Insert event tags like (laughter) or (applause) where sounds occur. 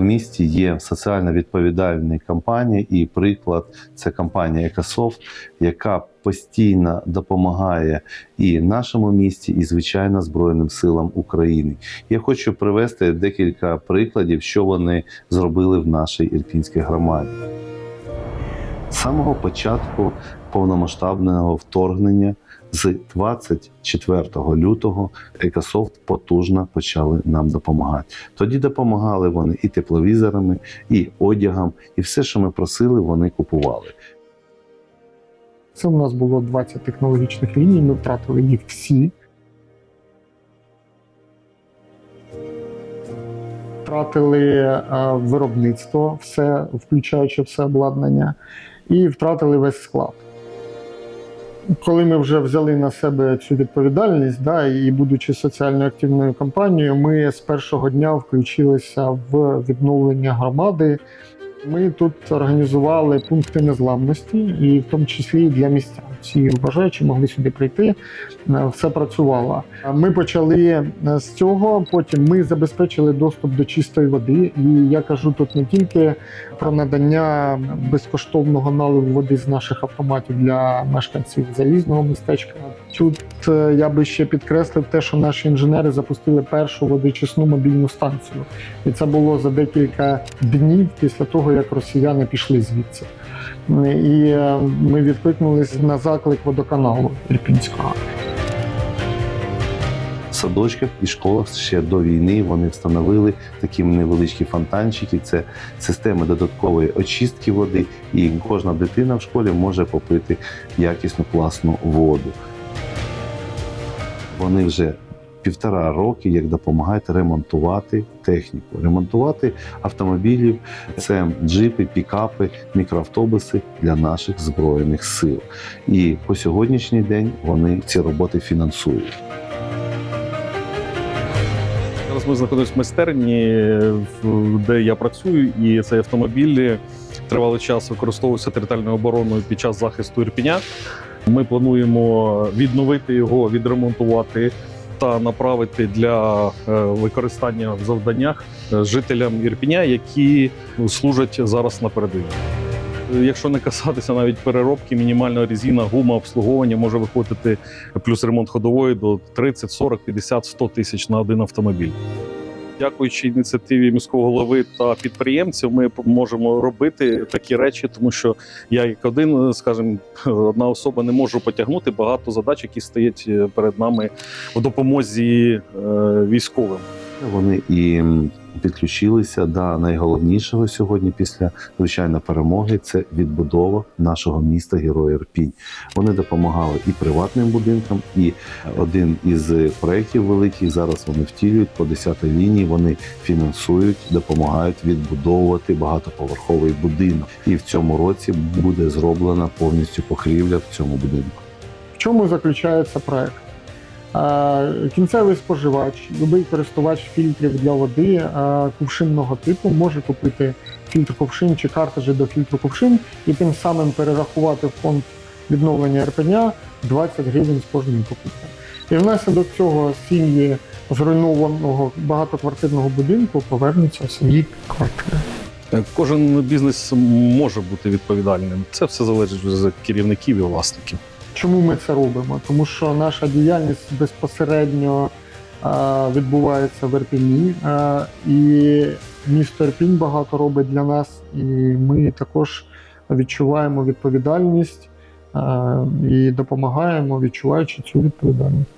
місті є соціально відповідальні компанії, і приклад це компанія Екософт, яка постійно допомагає і нашому місті, і звичайно Збройним силам України. Я хочу привести декілька прикладів, що вони зробили в нашій ірпінській громаді. З самого початку повномасштабного вторгнення з 24 лютого Екософт потужно почали нам допомагати. Тоді допомагали вони і тепловізорами, і одягом, і все, що ми просили, вони купували. Це у нас було 20 технологічних ліній, ми втратили їх всі. Втратили е, виробництво, все, включаючи все обладнання, і втратили весь склад. Коли ми вже взяли на себе цю відповідальність, да, і будучи соціально активною компанією, ми з першого дня включилися в відновлення громади. Ми тут організували пункти незламності, і в тому числі для містян. Всі бажаючі могли сюди прийти, е, все працювало. Ми почали е, з цього. Потім ми забезпечили доступ до чистої води. І я кажу тут не тільки про надання безкоштовного наливу води з наших автоматів для мешканців залізного містечка. Тут е, я би ще підкреслив те, що наші інженери запустили першу водочисну мобільну станцію, і це було за декілька днів після того, як росіяни пішли звідси. І е, ми відкликнулись на заклик водоканалу Ірпінського. Садочках і школах ще до війни вони встановили такі невеличкі фонтанчики. Це системи додаткової очистки води, і кожна дитина в школі може попити якісну класну воду. Вони вже півтора роки як допомагають ремонтувати техніку, ремонтувати автомобілів. Це джипи, пікапи, мікроавтобуси для наших збройних сил. І по сьогоднішній день вони ці роботи фінансують. Зараз ми знаходимося в майстерні, де я працюю, і цей автомобіль тривалий час використовувався територіальною обороною під час захисту Ірпіня. Ми плануємо відновити його, відремонтувати та направити для е, використання в завданнях е, жителям Ірпіня, які служать зараз на передовій. Якщо не касатися навіть переробки, мінімальна резина, гума, обслуговування може виходити плюс ремонт ходової до 30, 40, 50, 100 тисяч на один автомобіль. Дякуючи ініціативі міського голови та підприємців, ми можемо робити такі речі, тому що я як один, скажімо, (laughs) одна особа не можу потягнути багато задач, які стоять е, перед нами в допомозі е, військовим. Вони і підключилися до найголовнішого сьогодні після звичайно перемоги. Це відбудова нашого міста Героя Ірпінь. Вони допомагали і приватним будинкам, і один із проєктів великих зараз вони втілюють по 10 лінії. Вони фінансують, допомагають відбудовувати багатоповерховий будинок. І в цьому році буде зроблена повністю покрівля в цьому будинку. В чому заключається проект? Кінцевий споживач, будь-який користувач фільтрів для води кувшинного типу може купити фільтр кувшин чи картриджі до фільтру кувшин і тим самим перерахувати в фонд відновлення РПНЯ 20 гривень з кожної покупки. І внаслідок цього сім'ї зруйнованого багатоквартирного будинку повернуться в свої квартири. Кожен бізнес може бути відповідальним. Це все залежить від керівників і власників. Чому ми це робимо? Тому що наша діяльність безпосередньо відбувається в Ірпіні, і місто Ірпінь багато робить для нас, і ми також відчуваємо відповідальність і допомагаємо, відчуваючи цю відповідальність.